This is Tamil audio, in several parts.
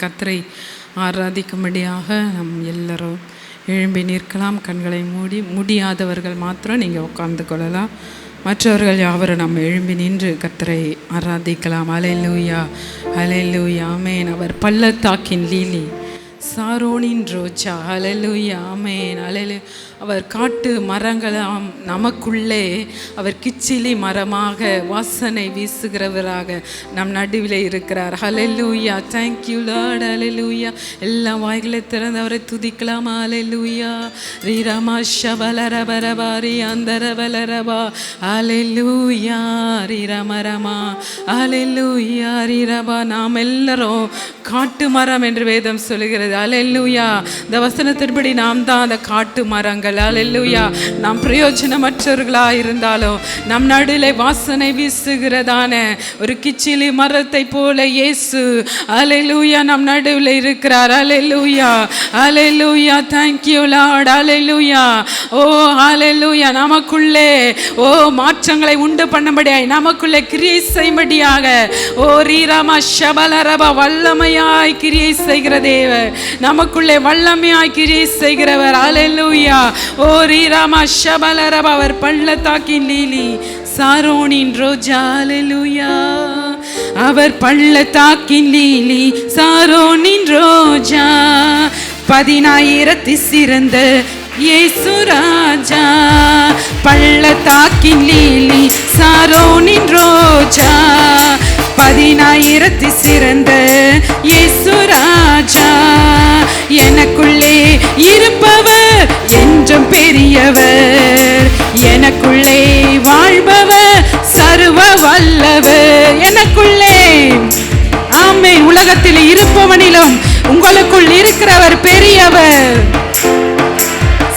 கத்தரை ஆராதிக்கும்படியாக நம் எல்லோரும் எழும்பி நிற்கலாம். கண்களை மூடி முடியாதவர்கள் மாத்திரம் நீங்கள் உட்கார்ந்து கொள்ளலாம். மற்றவர்கள் யாவரும் நம்ம எழும்பி நின்று கத்தரை ஆராதிக்கலாம். அலை லூயா அலை லூயா ஆமேன் அவர் பள்ளத்தாக்கின் லீலி. சாரோனின் ரோஜா அலலுயா ஆமேன் அலலு அவர் காட்டு மரங்களாம் நமக்குள்ளே அவர் கிச்சிலி மரமாக வாசனை வீசுகிறவராக நம் நடுவில் இருக்கிறார். ஹலெலூயா தேங்க்யூ லார்ட் அலெலூயா எல்லா வாய்களை திறந்தவரை துதிக்கலாமா அலெலூயா ரீரமா ஷபலரபரபாரி அந்தரபலரபா அலெலூயா ரீரமரமா அலெலூயா ரீரபா. நாம் எல்லாரும் காட்டு மரம் என்று வேதம் சொல்லுகிறது அலெல்லூயா இந்த வசனத்தின்படி நாம் தான் அந்த காட்டு மரங்கள். அலெல்லூயா நாம் பிரயோஜனமற்றவர்களா இருந்தாலும் நம் நடுவில் வாசனை வீசுகிறதான ஒரு கிச்சிலி மரத்தை போல இயேசு அலெல்லூயா நம் நடுவில் இருக்கிறார். Hallelujah hallelujah thank you lord hallelujah oh hallelujah நமக்குள்ளே ஓ மாற்றங்களை உண்டு பண்ணும்படியாய் நமக்குள்ளே கிரியை செய்யும்படியாக ஓ ரீராமா ரப வல்லமையாய் கிரியை செய்கிற தேவர் நமக்குள்ளே வல்லமையாய் கிரியை செய்கிறவர். அலெல்லூயா ஓ ரீராமா ஷபலரப அவர் பள்ளத்தாக்கின் லீலி சாரோனின் ரோஜா. அலெல்லூயா அவர் பள்ளத்தாக்கின் லீலி சாரோனின் ரோஜா. பதினாயிரத்தி சிறந்த இயேசு ராஜா. பள்ளத்தாக்கின் லீலி சாரோனின் ரோஜா. பதினாயிரத்தி சிறந்த இயேசு ராஜா. எனக்குள்ளே இருப்பவர் என்றும் பெரியவர். எனக்குள்ளே வாழ்பவர் சர்வ வல்லவர் எனக்குள்ளே ஆமே உலகத்தில் இருப்பவனிலும் உங்களுக்குள் இருக்கிறவர் பெரியவர்.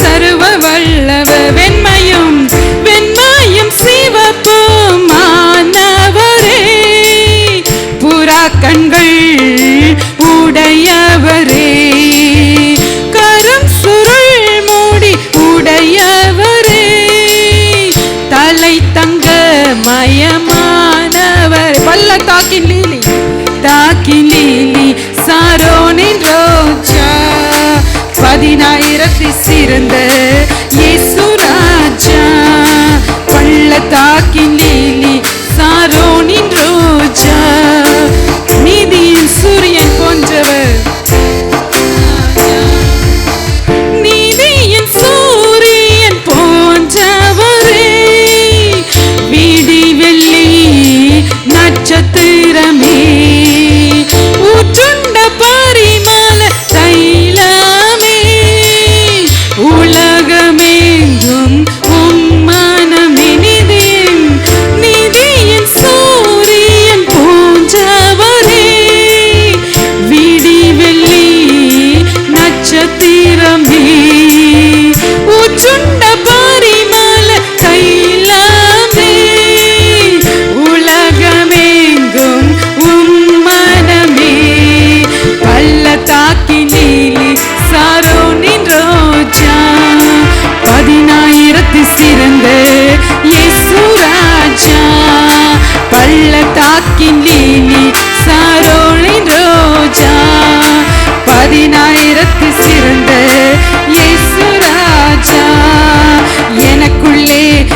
சர்வ வல்லவ வெண்மையும் வெண்மையும் சிவப்பும் கண்கள் உடையவரே. கரம் சுருள் மூடி உடையவரே. தலை தங்க மயமானவர். பள்ளத்தாக்கின் லீலி தாக்கின் லீலி சாரோனின் ரோஜா. பதினாயிரத்தி சிறந்த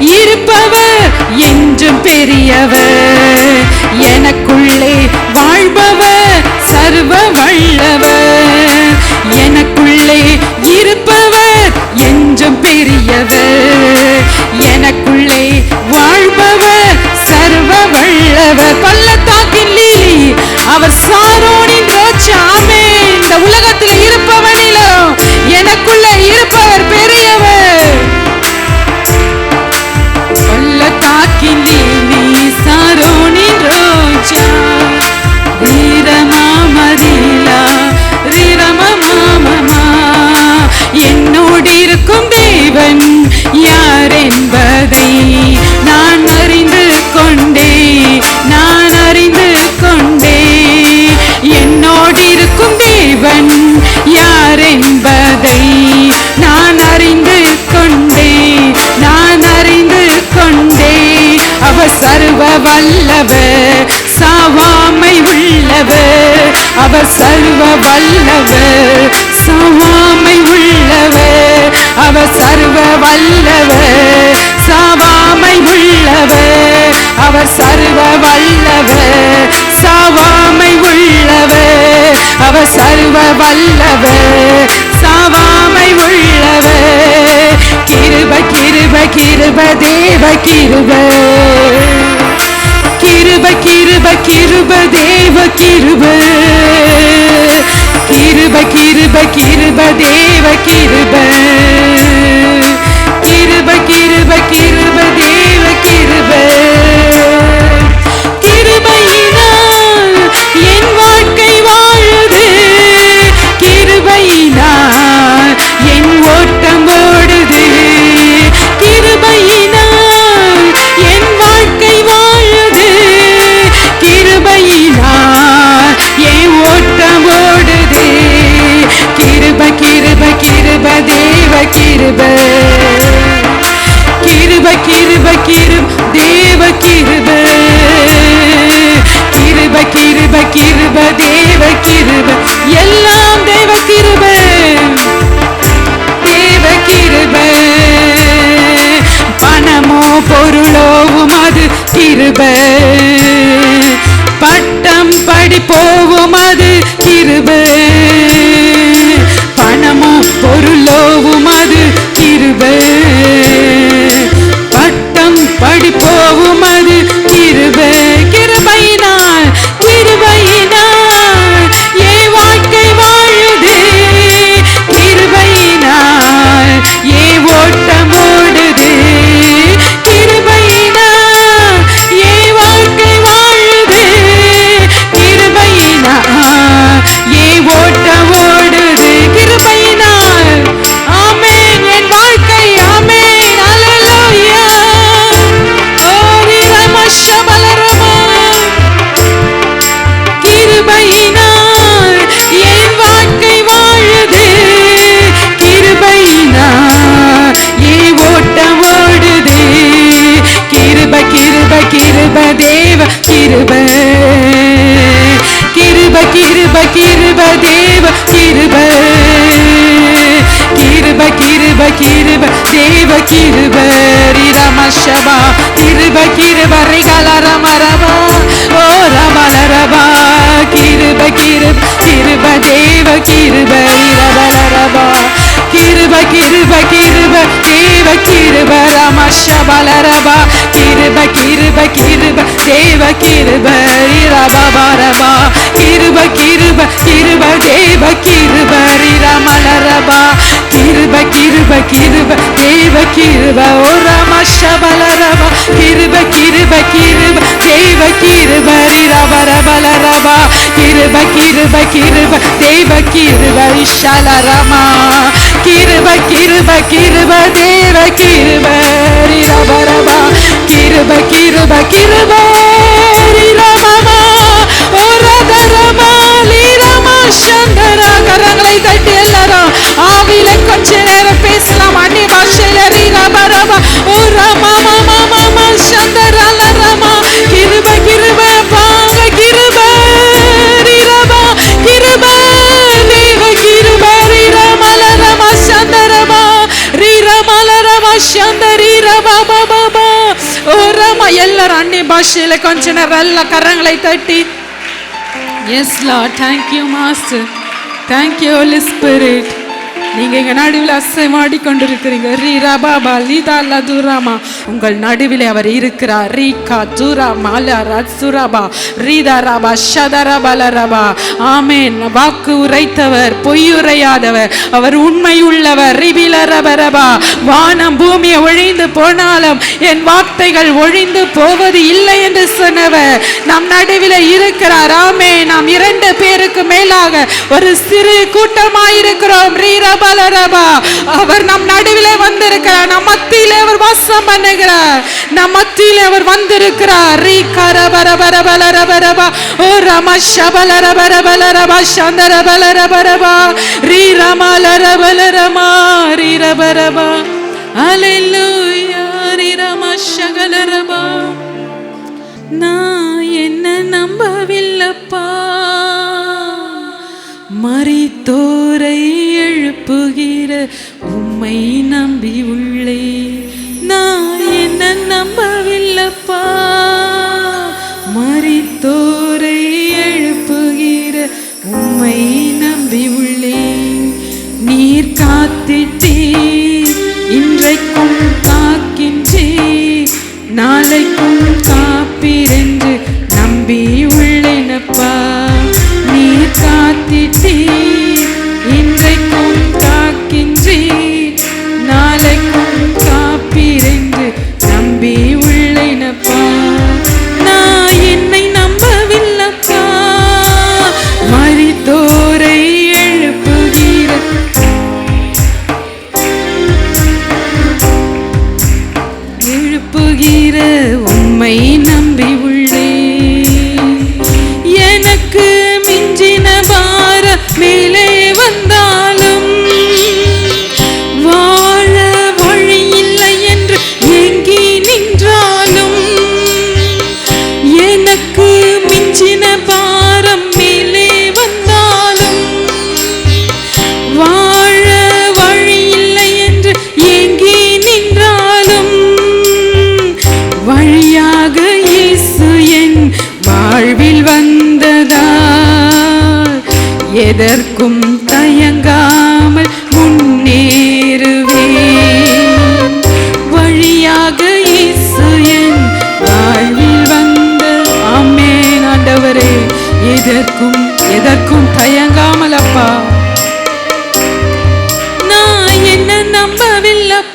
இருப்பவர் என்றும் பெரியவர். எனக்குள்ளே வாழ்பவர் சர்வ வல்லவர். எனக்குள்ளே இருப்பவர் என்றும் பெரியவர். எனக்கு தேவன் யார் என்பதை நான் அறிந்து கொண்டே நான் அறிந்து கொண்டே. அவர் சர்வ வல்லவர் சாவாமை உள்ளவர். அவர் சர்வ வல்லவர் சாவாமை உள்ளவர். அவர் சர்வ வல்லவர் சாவாமை உள்ளவர். அவர் சர்வ வல்லவர் சாவாமை உள்ளவர். அவர் சர்வ வல்லவர் சாவாமை உள்ளவர் கிருப கிருப கிருப தேவ கிருப. கிருப கிருப கிருப தேவ கிருப. கிருப கிருப கிருப தேவ கிருப. கிருப கிருப கிருப தேவ கிருப. கிருப எல்லாம் தேவ கிருப தேவ கிருப பணமோ பொருளோ உமது கிருப பட்டம் படிப்போவும் கிருப தேவ கிருப ரிரமஷபா கிருப கிருப ரிகல ரம ரமா ஓ ரமல ரபா கிருப கிருப கிருப தேவ கிருப ரிரபல கிருப கிருப கிருப தேவ கிருபரா ரமஷபல கிருப கிருப கிருப தேவ கிருப ரிரபா ரபா கிருப கிருப கிருப தேவ கிருப ரிரமல கிருப கிருப கிருப தேவ கிருப ஓ ரமஷபல ரபா கிருப கிருப கிருப தேவ கிருப இரபரபலரபா கிருப கிருப கிருப தேவ கிருப இஷால கிருப கிருப கிருப தேவ கிருப ரபரபா கிருப கிருப கிருப கரங்களை தட்டி எல்லாரும் ஆவில கொஞ்ச நேரம் பேசலாம். அன்னி பாஷையில ரீரபரபா ஓ ரமா எல்லாரும் அந்நிய பாஷையில கொஞ்ச நேரம் எல்லா கரங்களை தட்டி. S law thank you master thank you Holy Spirit நீங்க எங்க நடுவில் அசைமாடி கொண்டிருக்கிறீங்க ரீ ரபாபா லீதா லதுராமா உங்கள் நடுவில் அவர் இருக்கிறார். ரீகா துரா மாலா ரத்சுரபா ரீதா ஷதரபலரபா ஆமேன். வாக்கு உரைத்தவர் பொய்யுரையாதவர் அவர் உண்மை உள்ளவர் ரிபிலரபரபா வானம் பூமியை ஒழிந்து போனாலும் என் வார்த்தைகள் ஒழிந்து போவது இல்லை என்று சொன்னவர். நம் நடுவில் இருக்கிறார். ஆமே நாம் இரண்டு பேருக்கு மேலாக ஒரு சிறு கூட்டமாயிருக்கிறோம். ரீரபலரபா அவர் நம் நடுவில் வந்திருக்கிறார். நம் மத்தியிலே அவர் வாசம் பண்ணுகிறார் நம் மத்தியில் அவர் வந்திருக்கிறார் ரீ கரபரபரபலரபரபா ஓ ரம ஷபலரபரபலரபா சந்தரபலரபரபா ரீ ரமலரபலரமா ரீரபரபா அலையூயா ரீ ரம ஷகலரபா நான் என்ன நம்பவில்லப்பா மறித்தோரை எழுப்புகிற உம்மை நம்பி உள்ளே நான் என்ன நம்பவில்லப்பா? மரித்தோரை எழுப்புகிற உம்மை நம்பி உள்ளே. நீர் காத்திட்டே இன்றைக்கும் காக்கின்றே நாளைக்கும் எதற்கும் தயங்காமல் முன்னேறுவேன். வழியாக இயேசு என் வாழ்வில் வந்த ஆமென் ஆண்டவரே. எதற்கும் எதற்கும் தயங்காமல் அப்பா. நான் என்ன நம்பவில்லப்பா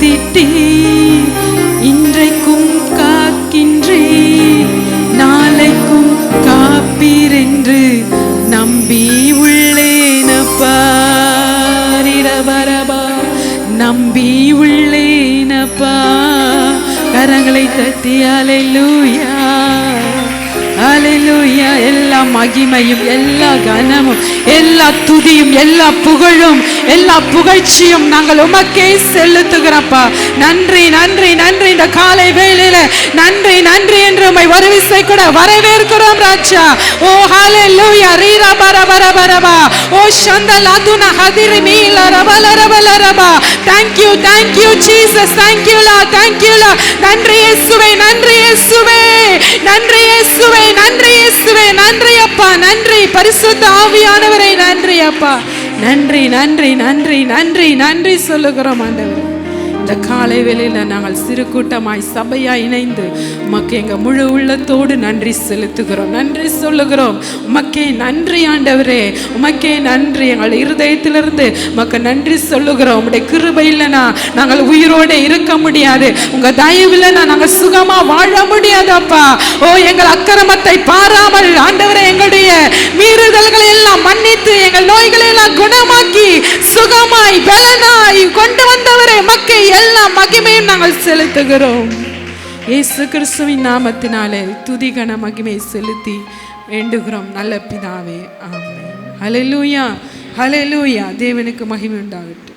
திட்டி இன்றைக்கும் காக்கின்றே நாளைக்கும் காப்பீரென்று நம்பி உள்ளேனப்பாரிடபரபா நம்பி உள்ளேனப்பா. கரங்களை தட்டியாலே அலையூயா மகிமையும் எல்லா கனமும் எல்லா துதியும் எல்லா புகழும் எல்லா புகழ்ச்சியும் நாங்கள் உமக்கே செலுத்துகிறப்பா. நன்றி நன்றி நன்றி இந்த காலை வேளையில. நன்றி நன்றி என்று உமை ஒரு கூட வரவேற்கிறோம் ராஜா. ஓ ஹாலே லூயா ரீரா பர பர பரபா ஓ சந்தல் அதுன ஹதிரி மீல ரபல ரபல ரபா. Thank you thank you Jesus தேங்க்யூலா தேங்க்யூலா நன்றி இயேசுவே நன்றி இயேசுவே. நன்றி இயேசுவே நன்றி இயேசுவே. நன்றி அப்பா நன்றி. பரிசுத்த ஆவியானவரை நன்றி அப்பா நன்றி நன்றி நன்றி நன்றி நன்றி சொல்லுகிறோம் ஆண்டவர். இந்த காலை வேளையில் நாங்கள் சிறு கூட்டமாய் சபையாய் இணைந்து உமக்கு எங்க முழு உள்ளத்தோடு நன்றி செலுத்துகிறோம். நன்றி சொல்லுகிறோம். உமக்கே நன்றி ஆண்டவரே. உமக்கே நன்றி. எங்கள் இருதயத்திலிருந்து உமக்கு நன்றி சொல்லுகிறோம். உங்களுடைய கிருபை இல்லைனா நாங்கள் உயிரோடு இருக்க முடியாது. உங்க தயவு இல்லைனா நாங்கள் சுகமா வாழ முடியாதப்பா ஓ எங்கள் அக்கிரமத்தை பாராமல் ஆண்டவரே எங்களுடைய மீறுதல்களை எல்லாம் மன்னித்து எங்கள் நோய்களை எல்லாம் குணமாக்கி சுகமாய் பலனாய் கொண்டு வந்த நாங்கள் செலுத்துகிறோம். இயேசு கிறிஸ்துவின் நாமத்தினாலே துதிகன மகிமை செலுத்தி வேண்டுகிறோம். நல்ல பிதாவே ஆமே ஹalleluya ஹalleluya. தேவனுக்கு மகிமை உண்டாகட்டும்.